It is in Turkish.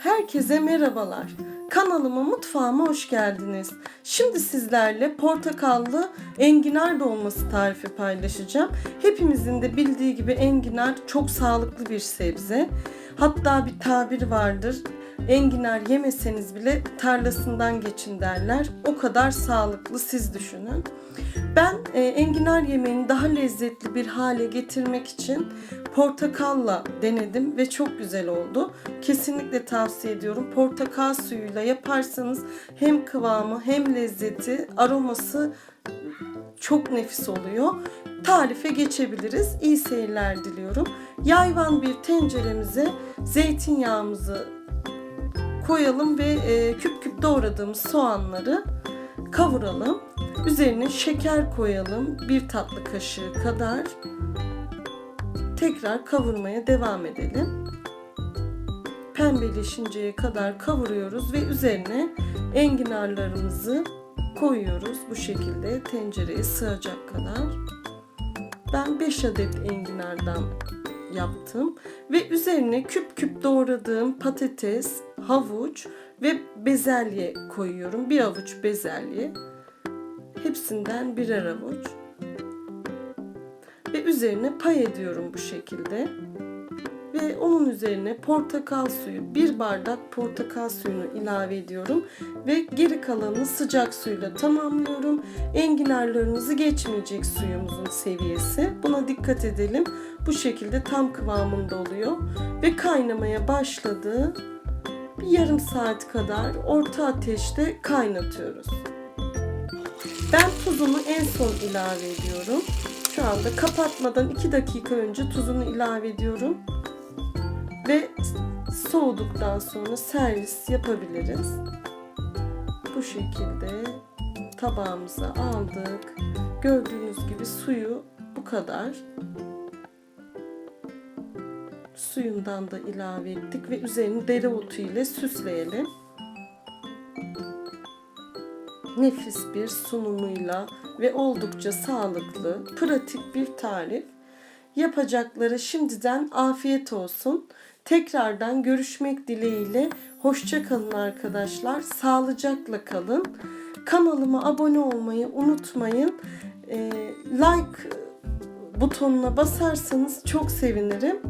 Herkese merhabalar. Kanalıma mutfağıma hoş geldiniz. Şimdi sizlerle portakallı enginar dolması tarifi paylaşacağım. Hepimizin de bildiği gibi enginar çok sağlıklı bir sebze. Hatta bir tabir vardır. Enginar yemeseniz bile tarlasından geçin derler. O kadar sağlıklı siz düşünün. Ben e, enginar yemeğini daha lezzetli bir hale getirmek için portakalla denedim ve çok güzel oldu. Kesinlikle tavsiye ediyorum. Portakal suyuyla yaparsanız hem kıvamı hem lezzeti, aroması çok nefis oluyor. Tarife geçebiliriz. İyi seyirler diliyorum. Yayvan bir tenceremize zeytinyağımızı koyalım ve e, küp küp doğradığımız soğanları kavuralım. Üzerine şeker koyalım. Bir tatlı kaşığı kadar. Tekrar kavurmaya devam edelim. Pembeleşinceye kadar kavuruyoruz ve üzerine enginarlarımızı koyuyoruz. Bu şekilde tencereye sığacak kadar. Ben 5 adet enginardan yaptım ve üzerine küp küp doğradığım patates, havuç ve bezelye koyuyorum. Bir avuç bezelye. Hepsinden birer avuç. Ve üzerine pay ediyorum bu şekilde. Ve onun üzerine portakal suyu, bir bardak portakal suyunu ilave ediyorum. Ve geri kalanını sıcak suyla tamamlıyorum. Enginarlarımızı geçmeyecek suyumuzun seviyesi. Buna dikkat edelim. Bu şekilde tam kıvamında oluyor. Ve kaynamaya başladı. Bir yarım saat kadar orta ateşte kaynatıyoruz. Ben tuzunu en son ilave ediyorum. Şu anda kapatmadan 2 dakika önce tuzunu ilave ediyorum. Ve soğuduktan sonra servis yapabiliriz. Bu şekilde tabağımıza aldık. Gördüğünüz gibi suyu bu kadar. Suyundan da ilave ettik ve üzerini dereotu ile süsleyelim nefis bir sunumuyla ve oldukça sağlıklı, pratik bir tarif. Yapacakları şimdiden afiyet olsun. Tekrardan görüşmek dileğiyle hoşça kalın arkadaşlar. Sağlıcakla kalın. Kanalıma abone olmayı unutmayın. Ee, like butonuna basarsanız çok sevinirim.